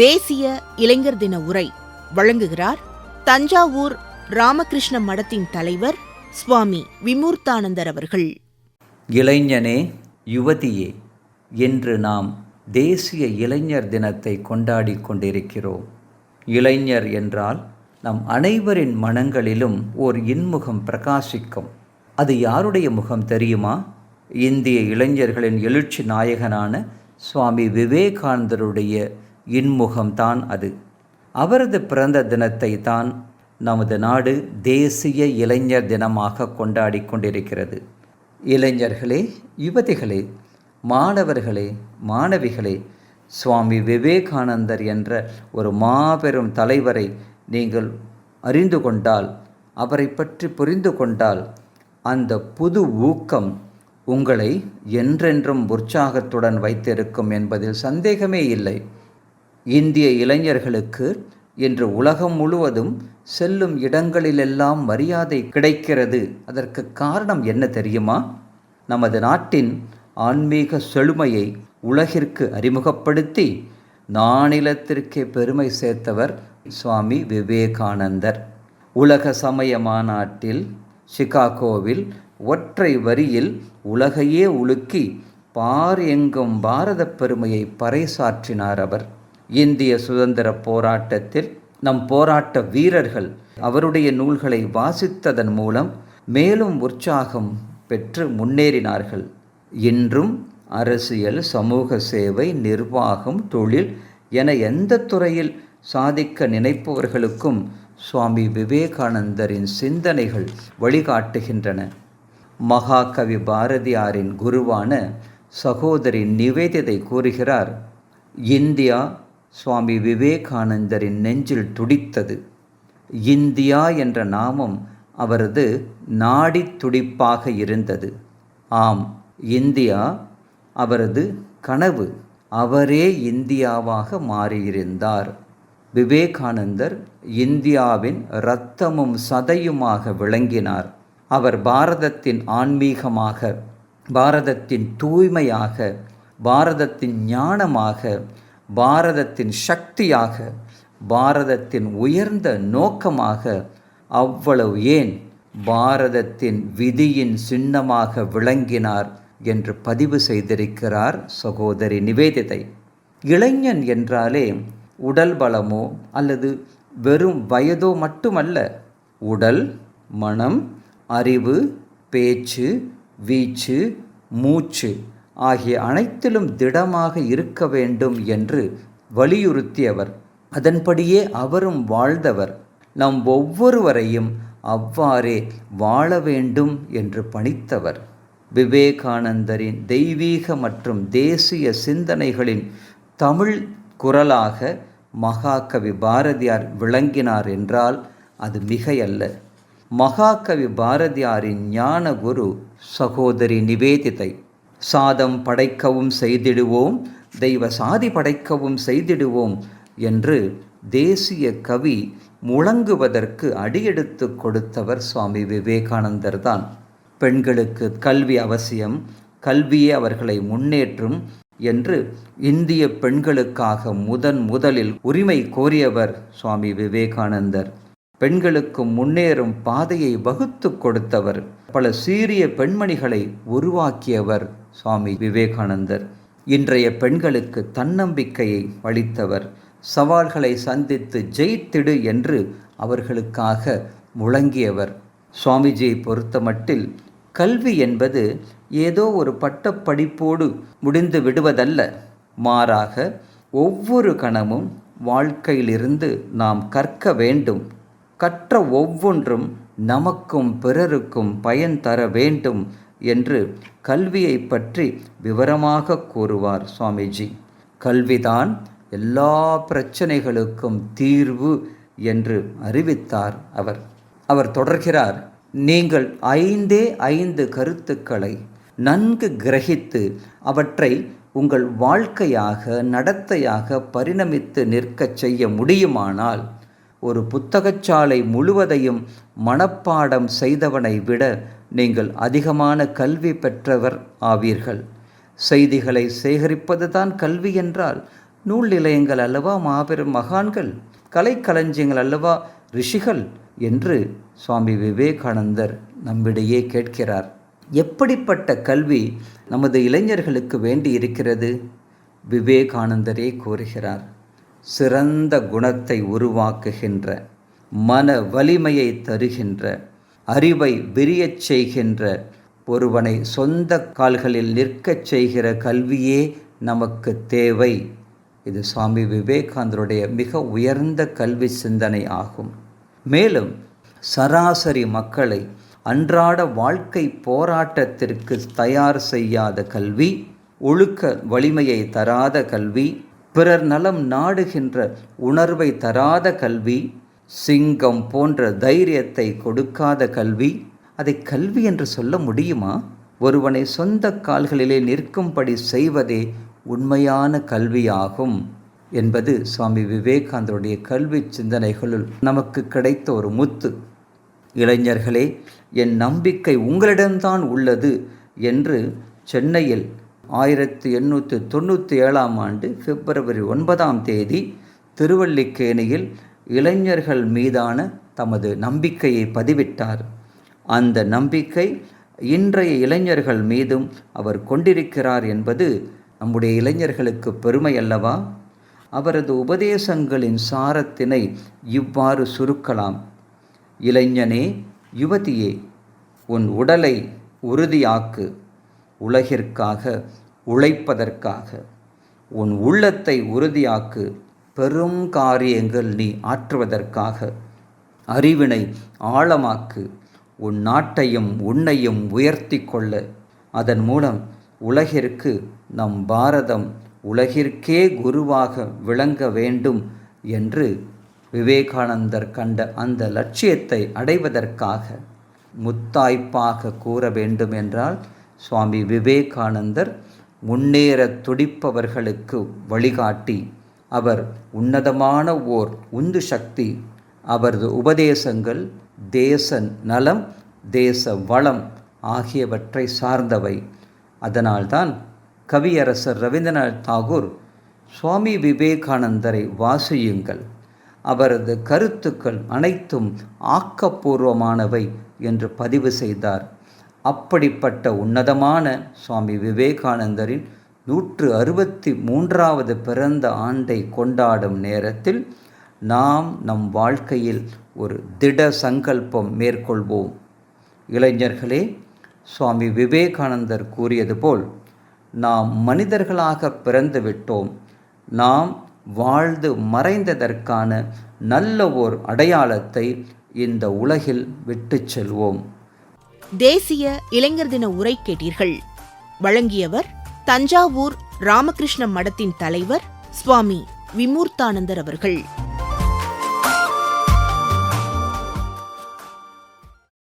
தேசிய இளைஞர் தின உரை வழங்குகிறார் தஞ்சாவூர் ராமகிருஷ்ண மடத்தின் தலைவர் சுவாமி விமூர்த்தானந்தர் அவர்கள். இளைஞனே யுவதியே என்று நாம் தேசிய இளைஞர் தினத்தை கொண்டாடி கொண்டிருக்கிறோம். இளைஞர் என்றால் நம் அனைவரின் மனங்களிலும் ஓர் இன்முகம் பிரகாசிக்கும். அது யாருடைய முகம் தெரியுமா? இந்திய இளைஞர்களின் எழுச்சி நாயகனான சுவாமி விவேகானந்தருடைய இன்முகம்தான் அது. அவரது பிறந்த தினத்தை தான் நமது நாடு தேசிய இளைஞர் தினமாக கொண்டாடி கொண்டிருக்கிறது. இளைஞர்களே யுவதிகளே மாணவர்களே மாணவிகளே சுவாமி விவேகானந்தர் என்ற ஒரு மாபெரும் தலைவரை நீங்கள் அறிந்து கொண்டால் அவரை பற்றி புரிந்து கொண்டால் அந்த புது ஊக்கம் உங்களை என்றென்றும் உற்சாகத்துடன் வைத்திருக்கும் என்பதில் சந்தேகமே இல்லை. இந்திய இளைஞர்களுக்கு இன்று உலகம் முழுவதும் செல்லும் இடங்களிலெல்லாம் மரியாதை கிடைக்கிறது. அதற்கு காரணம் என்ன தெரியுமா? நமது நாட்டின் ஆன்மீக செழுமையை உலகிற்கு அறிமுகப்படுத்தி நானிலத்திற்கே பெருமை சேர்த்தவர் சுவாமி விவேகானந்தர். உலக சமய மாநாட்டில் சிகாகோவில் ஒற்றை வரியில் உலகையே உலுக்கி பார் எங்கும் பாரத பெருமையை பறைசாற்றினார் அவர். இந்திய சுதந்திர போராட்டத்தில் நம் போராட்ட வீரர்கள் அவருடைய நூல்களை வாசித்ததன் மூலம் மேலும் உற்சாகம் பெற்று முன்னேறினார்கள். இன்றும் அரசியல் சமூக சேவை நிர்வாகம் தொழில் என எந்த துறையில் சாதிக்க நினைப்பவர்களுக்கும் சுவாமி விவேகானந்தரின் சிந்தனைகள் வழிகாட்டுகின்றன. மகாகவி பாரதியாரின் குருவான சகோதரி நிவேதிதை கூறுகிறார் இந்தியா சுவாமி விவேகானந்தரின் நெஞ்சில் துடித்தது. இந்தியா என்ற நாமம் அவரது நாடி துடிப்பாக இருந்தது. ஆம் இந்தியா அவரது கனவு அவரே இந்தியாவாக மாறியிருந்தார். விவேகானந்தர் இந்தியாவின் இரத்தமும் சதையுமாக விளங்கினார். அவர் பாரதத்தின் ஆன்மீகமாக பாரதத்தின் தூய்மையாக பாரதத்தின் ஞானமாக பாரதத்தின் சக்தியாக பாரதத்தின் உயர்ந்த நோக்கமாக அவ்வளவு ஏன் பாரதத்தின் விதியின் சின்னமாக விளங்கினார் என்று பதிவு செய்திருக்கிறார் சகோதரி நிவேதிதை. இளைஞன் என்றாலே உடல் பலமோ அல்லது வெறும் வயதோ மட்டுமல்ல உடல் மனம் அறிவு பேச்சு வீச்சு மூச்சு ஆகிய அனைத்திலும் திடமாக இருக்க வேண்டும் என்று வலியுறுத்தியவர். அதன்படியே அவரும் வாழ்ந்தவர். நம் ஒவ்வொருவரையும் அவ்வாறே வாழ வேண்டும் என்று பணித்தவர். விவேகானந்தரின் தெய்வீக மற்றும் தேசிய சிந்தனைகளின் தமிழ் குரலாக மகாகவி பாரதியார் விளங்கினார் என்றால் அது மிகையல்ல. மகாகவி பாரதியாரின் ஞான குரு சகோதரி நிவேதிதை. சாதம் படைக்கவும் செய்திடுவோம் தெய்வ சாதி படைக்கவும் செய்திடுவோம் என்று தேசிய கவி முழங்குவதற்கு அடியெடுத்து கொடுத்தவர் சுவாமி விவேகானந்தர் தான். பெண்களுக்கு கல்வி அவசியம் கல்வியே அவர்களை முன்னேற்றும் என்று இந்திய பெண்களுக்காக முதன் முதலில் உரிமை கோரியவர் சுவாமி விவேகானந்தர். பெண்களுக்கு முன்னேறும் பாதையை வகுத்து கொடுத்தவர் பல சீரிய பெண்மணிகளை உருவாக்கியவர். சுவாமி விவேகானந்தர். இன்றைய பெண்களுக்கு தன்னம்பிக்கையை அளித்தவர். சவால்களை சந்தித்து ஜெயித்திடு என்று அவர்களுக்காக முழங்கியவர். சுவாமிஜியை பொறுத்தமட்டில் கல்வி என்பது ஏதோ ஒரு பட்டப்படிப்போடு முடிந்து விடுவதல்ல. மாறாக ஒவ்வொரு கணமும் வாழ்க்கையிலிருந்து நாம் கற்க வேண்டும். கற்ற ஒவ்வொன்றும் நமக்கும் பிறருக்கும் பயன் தர வேண்டும் என்று கல்வியை பற்றி விவரமாக கூறுவார் சுவாமிஜி. கல்விதான் எல்லா பிரச்சனைகளுக்கும் தீர்வு என்று அறிவித்தார் அவர். அவர் தொடர்கிறார் நீங்கள் ஐந்தே ஐந்து கருத்துக்களை நன்கு கிரகித்து அவற்றை உங்கள் வாழ்க்கையாக நடத்தையாக பரிணமித்து நிற்கச் செய்ய முடியுமானால் ஒரு புத்தகச்சாலை முழுவதையும் மனப்பாடம் செய்தவனை விட நீங்கள் அதிகமான கல்வி பெற்றவர் ஆவீர்கள். செய்திகளை சேகரிப்பதுதான் கல்வி என்றால் நூல் நிலையங்கள் அல்லவா மாபெரும் மகான்கள் கலைக்களஞ்சியங்கள் அல்லவா ரிஷிகள் என்று சுவாமி விவேகானந்தர் நம்மிடையே கேட்கிறார். எப்படிப்பட்ட கல்வி நமது இளைஞர்களுக்கு வேண்டி இருக்கிறது விவேகானந்தரே கூறுகிறார். சிறந்த குணத்தை உருவாக்குகின்ற மன வலிமையை தருகின்ற அறிவை விரியச் செய்கின்ற ஒருவனை சொந்த கால்களில் நிற்கச் செய்கிற கல்வியே நமக்கு தேவை. இது சுவாமி விவேகானந்தருடைய மிக உயர்ந்த கல்வி சிந்தனை ஆகும். மேலும் சராசரி மக்களை அன்றாட வாழ்க்கை போராட்டத்திற்கு தயார் செய்யாத கல்வி ஒழுக்க வலிமையை தராத கல்வி பிறர் நலம் நாடுகின்ற உணர்வை தராத கல்வி சிங்கம் போன்ற தைரியத்தை கொடுக்காத கல்வி அதை கல்வி என்று சொல்ல முடியுமா? ஒருவனை சொந்த கால்களிலே நிற்கும்படி செய்வதே உண்மையான கல்வியாகும் என்பது சுவாமி விவேகானந்தருடைய கல்வி சிந்தனைகளுள் நமக்கு கிடைத்த ஒரு முத்து. இளைஞர்களே என் நம்பிக்கை உங்களிடம்தான் உள்ளது என்று சென்னையில் ஆயிரத்தி எண்ணூற்றி தொண்ணூற்றி ஏழாம் ஆண்டு பிப்ரவரி ஒன்பதாம் தேதி திருவல்லிக்கேணியில் இளைஞர்கள் மீதான தமது நம்பிக்கையை பதிவிட்டார். அந்த நம்பிக்கை இன்றைய இளைஞர்கள் மீதும் அவர் கொண்டிருக்கிறார் என்பது நம்முடைய இளைஞர்களுக்கு பெருமை அல்லவா? அவரது உபதேசங்களின் சாரத்தினை இவ்வாறு சுருக்கலாம். இளைஞனே யுவதியே உன் உடலை உறுதியாக்கு. உலகிற்காக உழைப்பதற்காக. உன் உள்ளத்தை உறுதியாக்கு பெரும் காரியங்கள் நீ ஆற்றுவதற்காக. அறிவினை ஆழமாக்கு உன் நாட்டையும் உன்னையும் உயர்த்தி கொள்ள. அதன் மூலம் உலகிற்கு நம் பாரதம் உலகிற்கே குருவாக விளங்க வேண்டும் என்று விவேகானந்தர் கண்ட அந்த லட்சியத்தை அடைவதற்காக முத்தாய்ப்பாக கூற வேண்டும் என்றால் சுவாமி விவேகானந்தர் முன்னேற துடிப்பவர்களுக்கு வழிகாட்டி. அவர் உன்னதமான ஓர் உந்து சக்தி. அவரது உபதேசங்கள் தேச நலம் தேச வளம் ஆகியவற்றை சார்ந்தவை. அதனால்தான் கவியரசர் ரவீந்திரநாத் தாகூர் சுவாமி விவேகானந்தரை வாசியுங்கள். அவரது கருத்துக்கள் அனைத்தும் ஆக்கப்பூர்வமானவை என்று பதிவு செய்தார். அப்படிப்பட்ட உன்னதமான சுவாமி விவேகானந்தரின் நூற்று அறுபத்தி மூன்றாவது பிறந்த ஆண்டை கொண்டாடும் நேரத்தில் நாம் நம் வாழ்க்கையில் ஒரு திட சங்கல்பம் மேற்கொள்வோம். இளைஞர்களே சுவாமி விவேகானந்தர் கூறியது போல் நாம் மனிதர்களாக பிறந்து விட்டோம் நாம் வாழ்ந்து மறைந்ததற்கான நல்ல ஓர் அடையாளத்தை இந்த உலகில் விட்டுச் செல்வோம். தேசிய இளைஞர் தின உரை கேட்டீர்கள். வழங்கியவர் தஞ்சாவூர் ராமகிருஷ்ண மடத்தின் தலைவர் சுவாமி விமூர்த்தானந்தர் அவர்கள்.